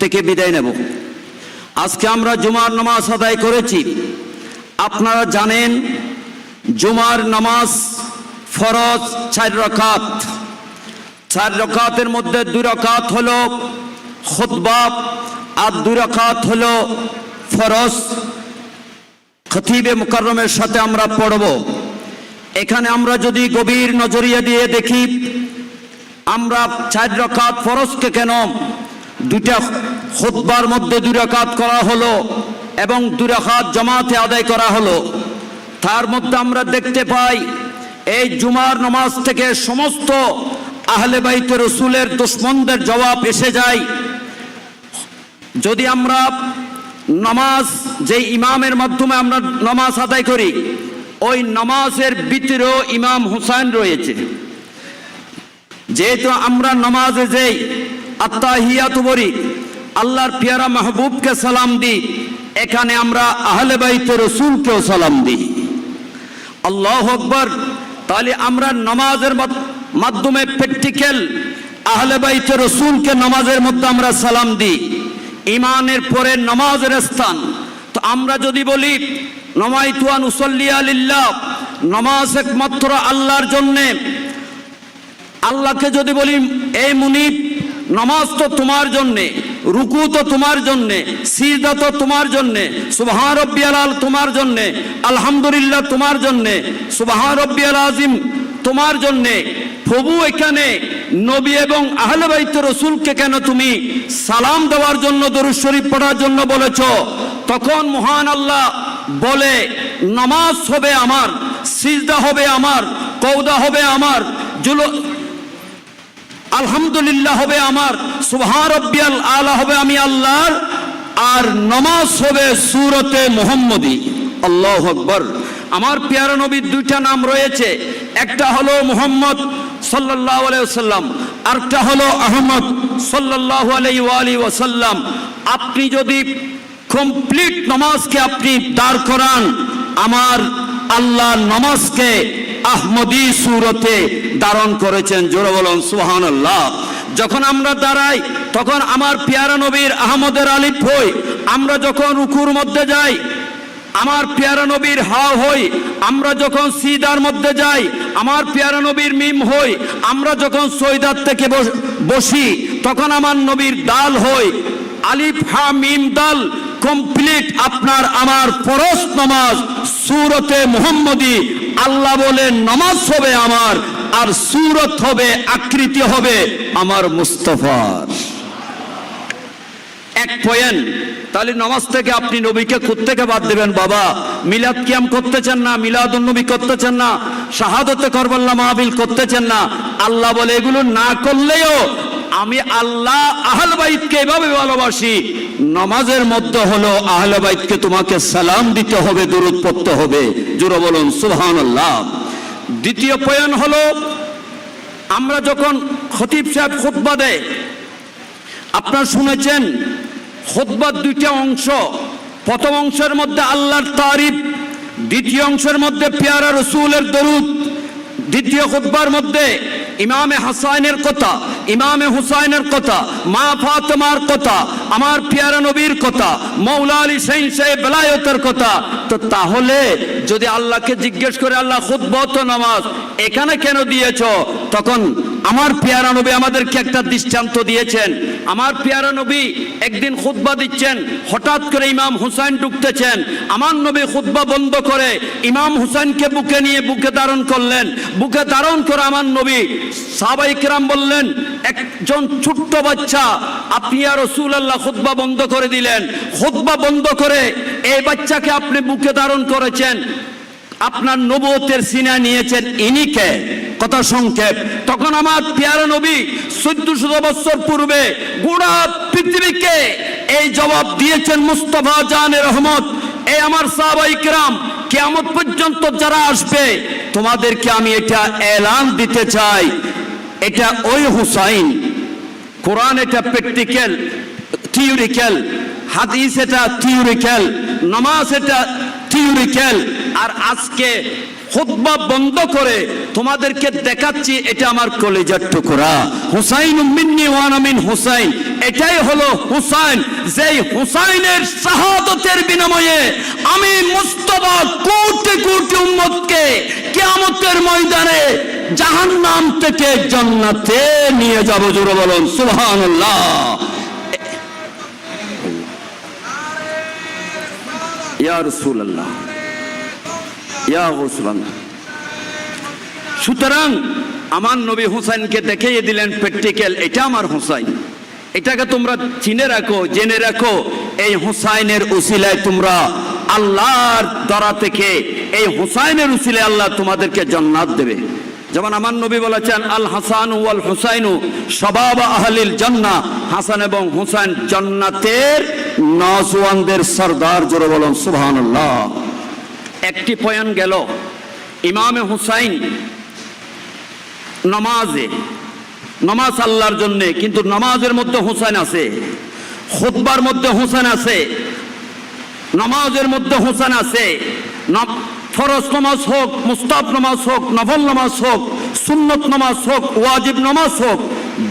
থেকে বিদায় নেব। আজকে আমরা জুমার নামাজ আদায় করেছি। আপনারা জানেন, জুমার নামাজ ফরজ চার রকাত। চার রকাতের মধ্যে দুই রকাত হল খুতবা আর দুই রকাত হল ফরজ। খতিবে মুকাররমের সাথে আমরা পড়ব। এখানে আমরা যদি গভীর নজরিয়া দিয়ে দেখি, আমরা চার রকাত ফরজকে কেন দুইটা খুতবার মধ্যে দুই রাকাত করা হলো এবং দুই রাকাত জামাতে আদায় করা হলো। তার মধ্যে আমরা দেখতে পাই, এই জুমার নামাজ থেকে সমস্ত আহলে রসুলের দুশ্মনদের জবাব এসে যায়। যদি আমরা নামাজ যে ইমামের মাধ্যমে আমরা নামাজ আদায় করি, ওই নামাজের ভিতরেও ইমাম হুসাইন রয়েছে। যেহেতু আমরা নামাজে যেই আত্মাহিয়াত বলি, আল্লাহর পিয়ারা মাহবুবকে সালাম দিই এখানে আমরা আহলে বাইতে রসুলকেও সালাম দিই আল্লাহ আকবর, তাহলে আমরা নামাজের মাধ- মাধ্যমে প্র্যাকটিক্যাল আহলে বাইতে রসুলকে নামাজের মধ্যে আমরা সালাম দিই ইমানের পরে নামাজের স্থান। তো আমরা যদি বলি নমাইতুয়ান উসল্লিয়া লিল্লাহ, নামাজ একমাত্র আল্লাহর জন্যে। আল্লাহকে যদি বলি এই মুনিব নামাজ তো তোমার জন্যে, রুকু তো তোমার জন্যে, সিজদা তো তোমার জন্যে, সুবহান রব্বিয়াল তোমার জন্যে, আলহামদুলিল্লাহ তোমার জন্যে, সুবহান রব্বিয়াল আজিম তোমার জন্যে। প্রভু এখানে নবী এবং আহলে বাইত রসুলকে কেন তুমি সালাম দেওয়ার জন্য, দরুদ শরীফ পড়ার জন্য বলেছ? তখন মহান আল্লাহ বলে, নামাজ হবে আমার, সিজদা হবে আমার কৌদা হবে আমার আলহামদুলিল্লাহ হবে আমার, সুবহান রব্বিয়াল আলা হবে আমি আল্লাহর, আর নমাজ হবে সুরতে মোহাম্মদী। আল্লাহ আকবর। আমার পেয়ারা নবীর দুইটা নাম রয়েছে, একটা হলো মোহাম্মদ সাল্লাল্লাহু আলাইহি ওয়াসাল্লাম, আরেকটা হলো আহমদ সাল্লাল্লাহু আলাই ওয়া ওয়াসাল্লাম। আপনি যদি কমপ্লিট নমাজকে আপনি দাঁড় করান, আমার আল্লাহ নামাজকে আহমদি সুরতে ধারণ করেছেন, জোরে বলুন সুহান যখন আমরা দাঁড়াই, তখন আমার পেয়ারা নবীর আহমদের আলিফ হই। আমরা যখন রুকুর মধ্যে যাই, আমার পেয়ারা নবীর হা হই। আমরা যখন সিদার মধ্যে যাই, আমার পেয়ারা নবীর মিম হই। আমরা যখন সৈদার থেকে বস- তখন আমার নবীর দাল হই। আলিফ, হা, মিম দাল কমপ্লিট আপনার, আমার ফরজ নামাজ সুরতে মোহাম্মদী আল্লাহ বলে, নামাজ হবে আমার আর সুরত হবে, আকৃতি হবে আমার মুস্তফার। এক পয়েন্ট তাহলে নামাজ থেকে আপনি নবীকে থেকে বাদ দেবেন, বাবা, মিলাদ কিয়াম করতেছেন না মিলাদ নবী করতেছেন না, শাহাদতে করবাল্লা মাহবিল করতেছেন না। আল্লাহ বলে, এগুলো না করলেও আমি আল্লাহ আহল বাইতকে এভাবে ভালোবাসি, নামাজের মধ্যে হলো আহল বাইতকে তোমাকে সালাম দিতে হবে দূরত পড়তে হবে। জোরে বলুন, সুবহানাল্লাহ। দ্বিতীয় পয়েন্ট হলো, আমরা যখন খতিব সাহেব খুতবা দেয়, আপনারা শুনেছেন, খুতবার দুইটা অংশ, প্রথম অংশের মধ্যে আল্লাহর তারিফ, দ্বিতীয় অংশের মধ্যে পেয়ারা রসুলের দরুদ, দ্বিতীয় খুতবার মধ্যে ইমামে হাসাইনের কথা, ইমামে হুসাইনের কথা, মা ফাতেমার কথা, আমার পিয়ারা নবীর কথা, মৌলা আলী সাইন সাহেব বেলায়তের কথা। তো তাহলে যদি আল্লাহকে জিজ্ঞেস করে, আল্লাহ খুদ্ নামাজ এখানে কেন দিয়েছ? তখন আমার পেয়ারা নবী আমাদেরকে একটা দৃষ্টান্ত দিয়েছেন। আমার পেয়ারা নবী একদিন খুতবা দিচ্ছেন, হঠাৎ করে ইমাম হুসাইন ঢুকতেছেন। আমার নবী খুতবা বন্ধ করে ইমাম হুসাইনকে বুকে নিয়ে বুকে ধারণ করলেন। বুকে ধারণ করে আমার নবী সাহাবাই কিরাম বললেন, একজন ছোট্ট বাচ্চা, আপনি আর রসুল আল্লাহ খুতবা বন্ধ করে দিলেন। খুতবা বন্ধ করে এই বাচ্চাকে আপনি বুকে ধারণ করেছেন। আপনার নবতের সিনা নিয়েছেন ইনিকে কথা সংক্ষেপ। তখন আমার পেয়ারা নবী চোদ্দশো বছর পূর্বে গোড়া পৃথিবীকে এই জবাব দিয়েছেন মুস্তফা জানের রহমত। এই আমার সাহাবাই কিরাম কেমন পর্যন্ত যারা আসবে, তোমাদেরকে আমি এটা এলান দিতে চাই। এটা ওই হুসাইন। কোরআন এটা প্র্যাকটিক্যাল, থিওরিক্যাল, হাদিস এটা থিওরিক্যাল, নামাজ এটা থিওরিক্যাল। আর আজকে খুতবা বন্ধ করে তোমাদেরকে দেখাচ্ছি, এটা আমার কলেজার টুকরা। হুসাইন মিন্নি ওয়ান আমিন হুসাইন। এটাই হলো হুসাইন। যেই হুসাইনের শাহাদতের বিনিময়ে আমি মুস্তফা কোটি কোটি উম্মতকে কিয়ামতের ময়দানে জাহান্নাম থেকে জান্নাতে নিয়ে যাব, জোরে বলুন, সুবহানাল্লাহ। ইয়া রাসূলুল্লাহ। সুতরাং আমার নবী হুসাইনকে দেখিয়ে দিলেন প্র্যাকটিক্যাল এটা আমার হুসাইন। এটাকে তোমরা চিনে রাখো, জেনে রাখো, এই হুসাইনের উসিলায় তোমরা আল্লাহর দ্বারা থেকে এই হুসাইনের উসিলায় আল্লাহ তোমাদেরকে জান্নাত দেবে। যেমন আমার নবী বলেছেন, আল হাসান ওয়াল হুসাইনু সবাব আহলিল জান্নাহ। হাসান এবং হুসাইন জান্নাতের নজওয়ানদের সর্দার, জোরে বলুন, সুবহানাল্লাহ। একটি পয়ান গেল। ইমামে হুসাইন নমাজে, নমাজ আল্লাহর জন্যে, কিন্তু নমাজের মধ্যে হুসাইন আছে, খুতবার মধ্যে হুসাইন আছে, নমাজের মধ্যে হুসাইন আছে ফরজ নামাজ হোক মুস্তাব নামাজ হোক, নফল নামাজ হোক, সুন্নত নামাজ হোক, ওয়াজিব নামাজ হোক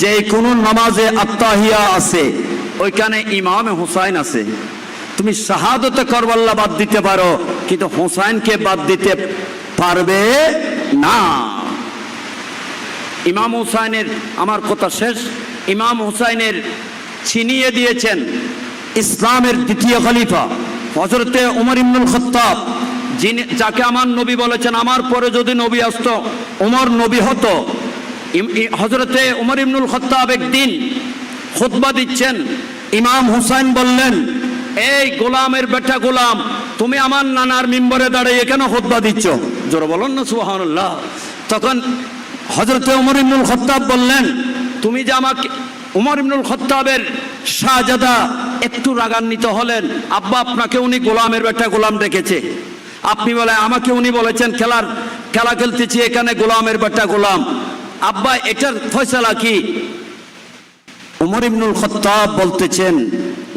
যে কোনো নামাজে আত্মাহিয়া আছে। ওইখানে ইমামে হুসাইন আছে। তুমি শাহাদতে করবাল্লা বাদ দিতে পারো। কিন্তু হুসাইনকে বাদ দিতে পারবে না। ইমাম হুসাইনের, আমার কথা শেষ, ইমাম হুসাইনের ছিনিয়ে দিয়েছেন ইসলামের দ্বিতীয় খলিফা হজরতে উমর ইবনুল খত্তাব, যিনি, যাকে আমার নবী বলেছেন, আমার পরে যদি নবী আসত, উমর নবী হতো। হজরতে উমর ইবনুল খত্তাব একদিন খুতবা দিচ্ছেন, ইমাম হুসাইন বললেন, এই গোলামের বেটা গোলাম তুমি আমার নানার মিম্বরে দাঁড়িয়ে কেন খুতবা দিচ্ছ? জোর বলুন না, সুবহানাল্লাহ। তখন হজরতে উমর ইবনুল খত্তাব বললেন, তুমি যে আমাকে উমর ইবনুল খত্তাবের শাহজাদা একটু রাগান্বিত হলেন। আব্বা, আপনাকে উনি গোলামের একটা গোলাম ডেকেছে। আপনি বলে আমাকে উনি বলেছেন, খেলার, খেলা খেলতেছি, এখানে গোলামের বেটা গোলাম। আব্বা, এটার ফয়সালা কি? উমর ইবনুল খত্তাব বলতেছেন,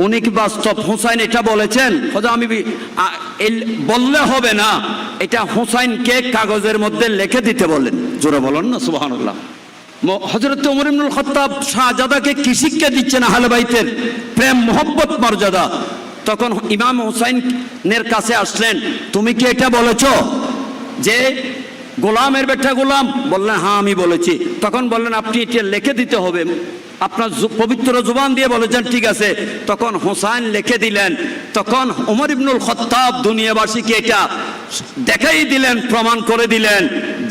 উনি কি বাস্তব হুসাইন এটা বলেছেন? খোদা, আমি বললে হবে না। এটা হুসাইনকে কাগজের মধ্যে লিখে দিতে বলেন জোরে বলেন না, সুবহানাল্লাহ। হযরত উমর ইবনুল খত্তাব শাহজাদাকে কি শিক্ষা দিচ্ছেন আহলে বাইতের? প্রেম, মোহব্বত, মর্যাদা। তখন ইমাম হুসাইনের কাছে আসলেন, তুমি কি এটা বলেছ যে গোলামের বেটা গোলাম? বললেন হ্যাঁ আমি বলেছি। তখন বললেন, আপনি এটা লিখে দিতে হবে। আপনার পবিত্র জুবান দিয়ে বলেছেন ঠিক আছে তখন হোসাইন লিখে দিলেন, তখন উমর ইবনুল খত্তাব দুনিয়াবাসীকে এটা দেখাই দিলেন, প্রমাণ করে দিলেন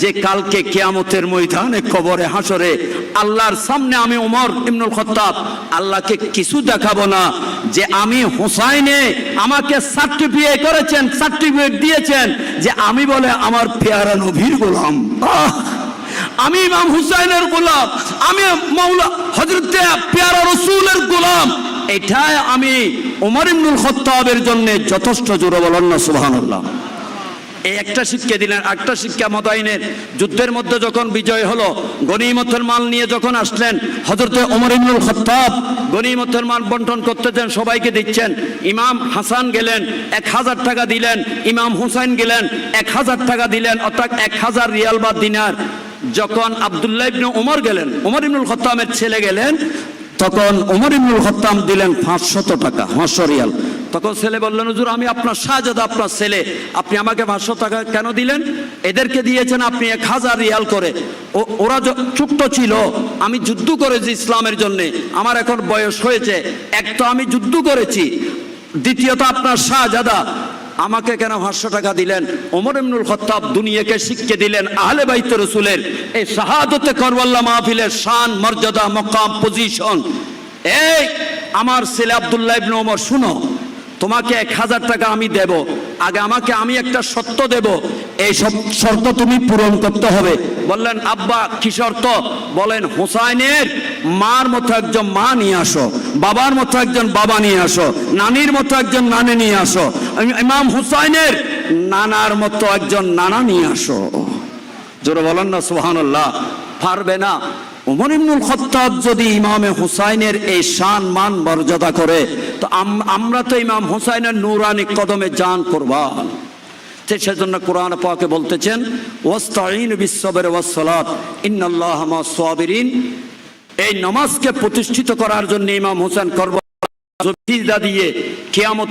যে কালকে কেয়ামতের ময়দানে কবরে হাসরে আল্লাহর সামনে আমি উমর ইবনুল খত্তাব আল্লাহকে কিছু দেখাবো না, যে আমি হোসাইনে আমাকে সার্টিফিকেট করেছেন সার্টিফিকেট দিয়েছেন, যে আমি বলে আমার পেয়ারা নবীর গোলাম আহ! আমি ইমাম হুসাইনের গোলাম, আমি মৌলা হজরত পেয়ারা রসুলের গোলাম। এটাই আমি উমর ইবনুল খত্তাবের জন্য যথেষ্ট জোরে বলেন না, সুবহানাল্লাহ। এই একটা শিক্ষা দিলেন একটা শিক্ষা মতাইনের। যুদ্ধের মধ্যে যখন বিজয় হলো, গনিমতের মাল নিয়ে যখন আসলেন হজরতে ওমর ইবনুল খত্তাব গনিমতের মাল বন্টন করতেছেন সবাইকে দিচ্ছেন। ইমাম হাসান গেলেন, এক হাজার টাকা দিলেন। ইমাম হুসাইন গেলেন, এক হাজার টাকা দিলেন, অর্থাৎ এক হাজার রিয়াল বা দিনার। যখন আবদুল্লাহ ইবনে ওমর গেলেন ওমর ইবনুল খত্তামের ছেলে গেলেন, তখন ওমর ইবনুল খত্তাম দিলেন পাঁচশত টাকা, পাঁচশো রিয়াল। তখন ছেলে বললেন, হুজুর, আমি আপনার শাহজাদা, আপনার ছেলে, আপনি আমাকে পাঁচশো টাকা কেন দিলেন? এদেরকে দিয়েছেন আপনি এক হাজার রিয়াল করে। ওরা ছোট্ট ছিল, আমি যুদ্ধ করেছি ইসলামের জন্য, আমার এখন বয়স হয়েছে, এক তো আমি যুদ্ধ করেছি, দ্বিতীয়ত আপনার শাহজাদা আমাকে কেন পাঁচশো টাকা দিলেন? ওমর ইমনুল খত্তাব দুনিয়াকে শিখকে দিলেন আহলে বাইত রসুলের। এই শাহাদতে করবাল্লা মাহফিলের শান, মর্যাদা, মকাম পজিশন এই, আমার ছেলে আবদুল্লাহ ইবনে ওমর, শুনো, তোমাকে এক হাজার টাকা আমি দেব। আগে আমাকে আমি একটা সত্য দেব। এই সব শর্ত তুমি পূরণ করতে হবে। বললেন, আব্বা, কি শর্ত? বলেন, হুসাইনের মার মতো একজন মা নিয়ে আসো, বাবার মতো একজন বাবা নিয়ে আসো, নানির মতো একজন নানি নিয়ে আসো ইমাম হুসাইনের নানার মতো একজন নানা নিয়ে আসো। জোরে বলেন না, সুবহানাল্লাহ। পারবে না। উমর ইবনুল খত্তাব যদি ইমামে হুসাইনের এই শান মান মর্যাদা করে, তো আমরা তো ইমাম হুসাইনের নুরানি কদমে জান কোরবান। সেজন্য কোরআন পাকে বলতেছেন ওয়াস্তাইন বিশ্ববের ওয়াসসালাত, ইন্নাল্লাহ সাবিরিন। এই নমাজকে প্রতিষ্ঠিত করার জন্য ইমাম হোসেন করব দিয়ে কিয়ামত